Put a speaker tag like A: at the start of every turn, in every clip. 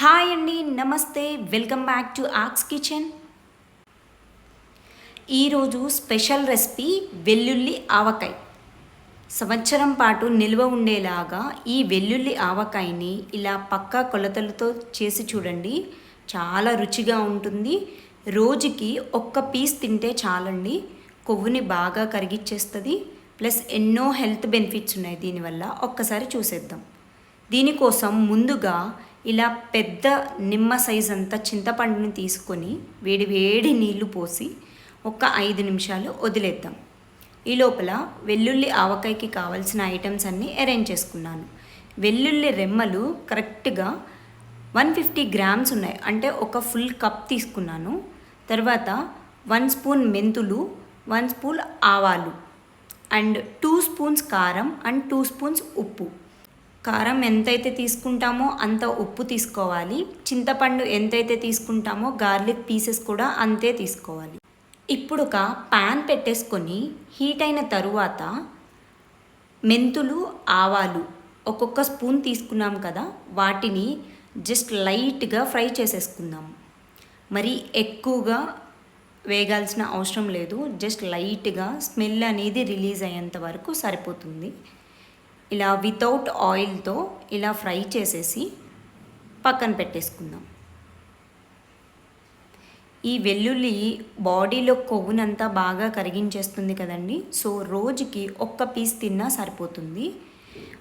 A: Hi అండి నమస్తే. Welcome back to aux kitchen. ఈరోజు స్పెషల్ రెసిపీ వెల్లుల్లి ఆవకాయ. సంవత్సరం పాటు నిల్వ ఉండేలాగా ఈ వెల్లుల్లి ఆవకాయని ఇలా పక్కా కొలతలతో చేసి చూడండి. చాలా రుచిగా ఉంటుంది. రోజుకి ఒక్క పీస్ తింటే చాలండి. కొవ్వుని బాగా కరిగిచ్చేస్తుంది ప్లస్ ఎన్నో హెల్త్ బెనిఫిట్స్ ఉన్నాయి దీనివల్ల. ఒక్కసారి చూసేద్దాం. దీనికోసం ముందుగా ఇలా పెద్ద నిమ్మ సైజ్ అంతా చింతపండుని తీసుకొని వేడి వేడి నీళ్ళు పోసి ఒక ఐదు నిమిషాలు వదిలేద్దాం. ఈ లోపల వెల్లుల్లి ఆవకాయకి కావాల్సిన ఐటమ్స్ అన్నీ అరేంజ్ చేసుకున్నాను. వెల్లుల్లి రెమ్మలు కరెక్ట్గా వన్ ఫిఫ్టీ గ్రామ్స్ ఉన్నాయి. అంటే ఒక ఫుల్ కప్ తీసుకున్నాను. తర్వాత వన్ స్పూన్ మెంతులు వన్ స్పూన్ ఆవాలు అండ్ టూ స్పూన్స్ కారం అండ్ టూ స్పూన్స్ ఉప్పు. కారం ఎంతైతే తీసుకుంటామో అంత ఉప్పు తీసుకోవాలి. చింతపండు ఎంతైతే తీసుకుంటామో గార్లిక్ పీసెస్ కూడా అంతే తీసుకోవాలి. ఇప్పుడు ఒక ప్యాన్ పెట్టేసుకొని హీట్ అయిన తరువాత మెంతులు ఆవాలు ఒక్కొక్క స్పూన్ తీసుకున్నాం కదా వాటిని జస్ట్ లైట్గా ఫ్రై చేసేసుకుందాం. మరి ఎక్కువగా వేగాల్సిన అవసరం లేదు. జస్ట్ లైట్గా స్మెల్ అనేది రిలీజ్ అయ్యేంత వరకు సరిపోతుంది. ఇలా వితౌట్ ఆయిల్తో ఇలా ఫ్రై చేసేసి పక్కన పెట్టేసుకుందాం. ఈ వెల్లుల్లి బాడీలో కొవ్వునంతా బాగా కరిగించేస్తుంది కదండి. సో రోజుకి ఒక్క పీస్ తిన్నా సరిపోతుంది.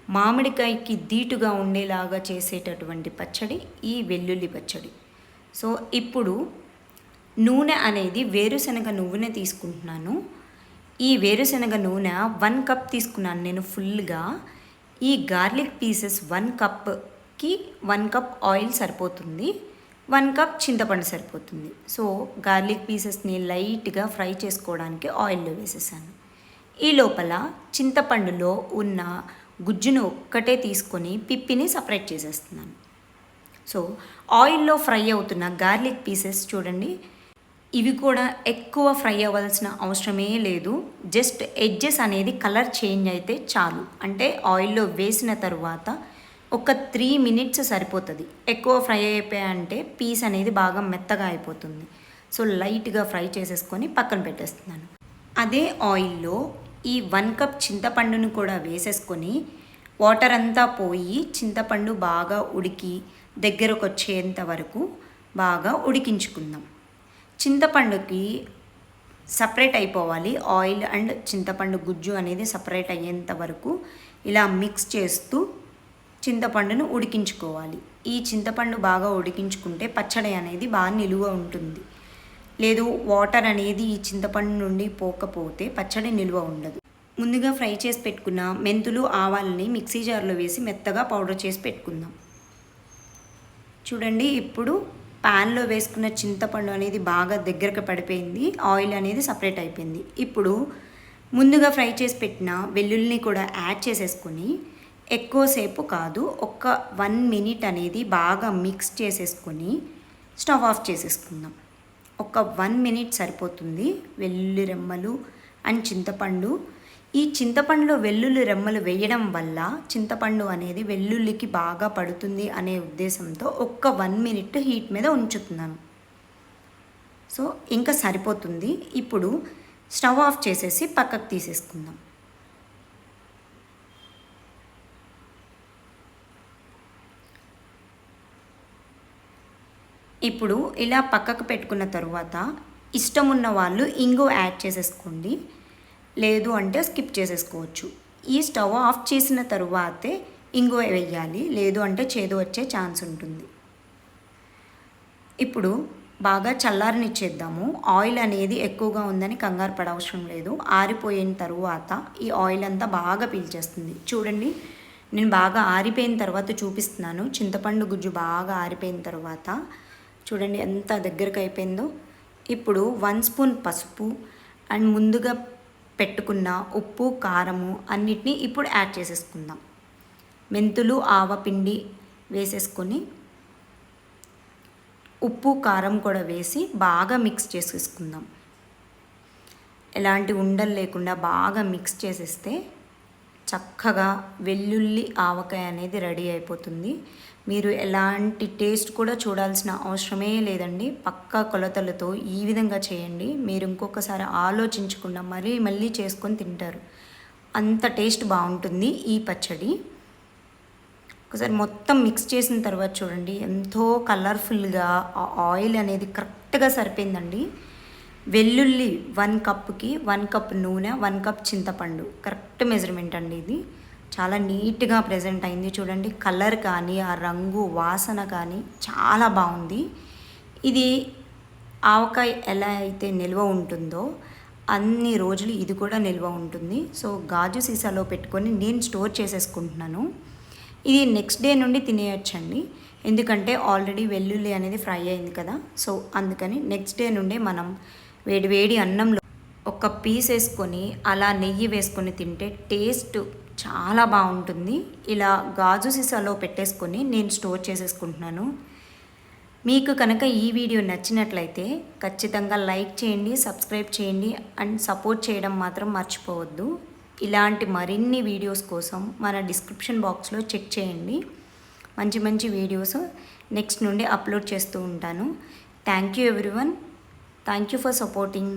A: మామిడికాయకి దీటుగా ఉండేలాగా చేసేటటువంటి పచ్చడి ఈ వెల్లుల్లి పచ్చడి. సో ఇప్పుడు నూనె అనేది వేరుశనగ నువ్వునే తీసుకుంటున్నాను. ఈ వేరుశనగ నూనె వన్ కప్ తీసుకున్నాను నేను ఫుల్గా. ఈ గార్లిక్ పీసెస్ వన్ కప్కి వన్ కప్ ఆయిల్ సరిపోతుంది వన్ కప్ చింతపండు సరిపోతుంది. సో గార్లిక్ పీసెస్ని లైట్గా ఫ్రై చేసుకోవడానికి ఆయిల్లో వేసేసాను. ఈ లోపల చింతపండులో ఉన్న గుజ్జును ఒక్కటే తీసుకొని పిప్పిని సపరేట్ చేసేస్తున్నాను. సో ఆయిల్లో ఫ్రై అవుతున్న గార్లిక్ పీసెస్ చూడండి. ఇవి కూడా ఎక్కువ ఫ్రై అవ్వాల్సిన అవసరమే లేదు. జస్ట్ ఎడ్జెస్ అనేది కలర్ చేంజ్ అయితే చాలు. అంటే ఆయిల్లో వేసిన తర్వాత ఒక త్రీ మినిట్స్ సరిపోతుంది. ఎక్కువ ఫ్రై అయిపోయాయంటే పీస్ అనేది బాగా మెత్తగా అయిపోతుంది. సో లైట్గా ఫ్రై చేసేసుకొని పక్కన పెట్టేస్తున్నాను. అదే ఆయిల్లో ఈ వన్ కప్ చింతపండును కూడా వేసేసుకొని వాటర్ అంతా పోయి చింతపండు బాగా ఉడికి దగ్గరకు వచ్చేంత వరకు బాగా ఉడికించుకుందాం. చింతపండుకి సపరేట్ అయిపోవాలి. ఆయిల్ అండ్ చింతపండు గుజ్జు అనేది సపరేట్ అయ్యేంత వరకు ఇలా మిక్స్ చేస్తూ చింతపండును ఉడికించుకోవాలి. ఈ చింతపండు బాగా ఉడికించుకుంటే పచ్చడి అనేది బాగా నిలువ ఉంటుంది. లేదు వాటర్ అనేది ఈ చింతపండు నుండి పోకపోతే పచ్చడి నిలువ ఉండదు. ముందుగా ఫ్రై చేసి పెట్టుకున్న మెంతులు ఆవాలని మిక్సీ జార్లో వేసి మెత్తగా పౌడర్ చేసి పెట్టుకుందాం. చూడండి ఇప్పుడు ప్యాన్లో వేసుకున్న చింతపండు అనేది బాగా దగ్గరకు పడిపోయింది. ఆయిల్ అనేది సపరేట్ అయిపోయింది. ఇప్పుడు ముందుగా ఫ్రై చేసి పెట్టిన వెల్లుల్లిని కూడా యాడ్ చేసేసుకొని ఎక్కువసేపు కాదు ఒక వన్ మినిట్ అనేది బాగా మిక్స్ చేసేసుకొని స్టవ్ ఆఫ్ చేసేసుకుందాం. ఒక వన్ మినిట్ సరిపోతుంది. వెల్లుల్లి రెమ్మలు అండ్ చింతపండు ఈ చింతపండులో వెల్లుల్లి రెమ్మలు వేయడం వల్ల చింతపండు అనేది వెల్లుల్లికి బాగా పడుతుంది అనే ఉద్దేశంతో ఒక్క వన్ మినిట్ హీట్ మీద ఉంచుతున్నాను. సో ఇంకా సరిపోతుంది. ఇప్పుడు స్టవ్ ఆఫ్ చేసేసి పక్కకు తీసేసుకుందాం. ఇప్పుడు ఇలా పక్కకు పెట్టుకున్న తర్వాత ఇష్టం ఉన్న వాళ్ళు ఇంగు యాడ్ చేసేసుకోండి. లేదు అంటే స్కిప్ చేసేసుకోవచ్చు. ఈ స్టవ్ ఆఫ్ చేసిన తరువాతే ఇంగువ వేయాలి. లేదు అంటే చేదు వచ్చే ఛాన్స్ ఉంటుంది. ఇప్పుడు బాగా చల్లారనిచ్చేద్దాము. ఆయిల్ అనేది ఎక్కువగా ఉందని కంగారు పడవసరం లేదు. ఆరిపోయిన తరువాత ఈ ఆయిల్ అంతా బాగా పీల్చేస్తుంది. చూడండి నేను బాగా ఆరిపోయిన తర్వాత చూపిస్తున్నాను. చింతపండు గుజ్జు బాగా ఆరిపోయిన తర్వాత చూడండి ఎంత దగ్గరకు అయిపోయిందో ఇప్పుడు వన్ స్పూన్ పసుపు అండ్ ముందుగా పెట్టుకున్న ఉప్పు కారము అన్నిటినీ ఇప్పుడు యాడ్ చేసేసుకుందాం. మెంతులు ఆవపిండి వేసేసుకొని ఉప్పు కారం కూడా వేసి బాగా మిక్స్ చేసేసుకుందాం. ఎలాంటి ఉండలు లేకుండా బాగా మిక్స్ చేసేస్తే చక్కగా వెల్లుల్లి ఆవకాయ అనేది రెడీ అయిపోతుంది. మీరు ఎలాంటి టేస్ట్ కూడా చూడాల్సిన అవసరమే లేదండి. పక్కా కొలతలతో ఈ విధంగా చేయండి. మీరు ఇంకొకసారి ఆలోచించకుండా మరీ మళ్ళీ చేసుకొని తింటారు. అంత టేస్ట్ బాగుంటుంది ఈ పచ్చడి. ఒకసారి మొత్తం మిక్స్ చేసిన తర్వాత చూడండి. ఎంతో కలర్ఫుల్గా ఆ ఆయిల్ అనేది కరెక్ట్గా సరిపోయిందండి. వెల్లుల్లి వన్ కప్కి వన్ కప్ నూనె వన్ కప్ చింతపండు. కరెక్ట్ మెజర్మెంట్ అండి ఇది. చాలా నీట్గా ప్రజెంట్ అయింది. చూడండి కలర్ కానీ ఆ రంగు వాసన కానీ చాలా బాగుంది. ఇది ఆవకాయ ఎలా అయితే నిల్వ ఉంటుందో అన్ని రోజులు ఇది కూడా నిల్వ ఉంటుంది. సో గాజు సీసాలో పెట్టుకొని నేను స్టోర్ చేసేసుకుంటున్నాను. ఇది నెక్స్ట్ డే నుండి తినేయొచ్చండి. ఎందుకంటే ఆల్రెడీ వెల్లుల్లి అనేది ఫ్రై అయింది కదా. సో అందుకని నెక్స్ట్ డే నుండే మనం వేడివేడి వేడి అన్నంలో ఒక పీస్ వేసుకొని అలా నెయ్యి వేసుకొని తింటే టేస్ట్ చాలా బాగుంటుంది. ఇలా గాజు సీసాలో పెట్టేసుకొని నేను స్టోర్ చేసేసుకుంటున్నాను. మీకు కనుక ఈ వీడియో నచ్చినట్లయితే ఖచ్చితంగా లైక్ చేయండి సబ్స్క్రైబ్ చేయండి అండ్ సపోర్ట్ చేయడం మాత్రం మర్చిపోవద్దు. ఇలాంటి మరిన్ని వీడియోస్ కోసం మన డిస్క్రిప్షన్ బాక్స్లో చెక్ చేయండి. మంచి మంచి వీడియోస్ నెక్స్ట్ నుండి అప్లోడ్ చేస్తూ ఉంటాను. Thank you everyone. Thank you for supporting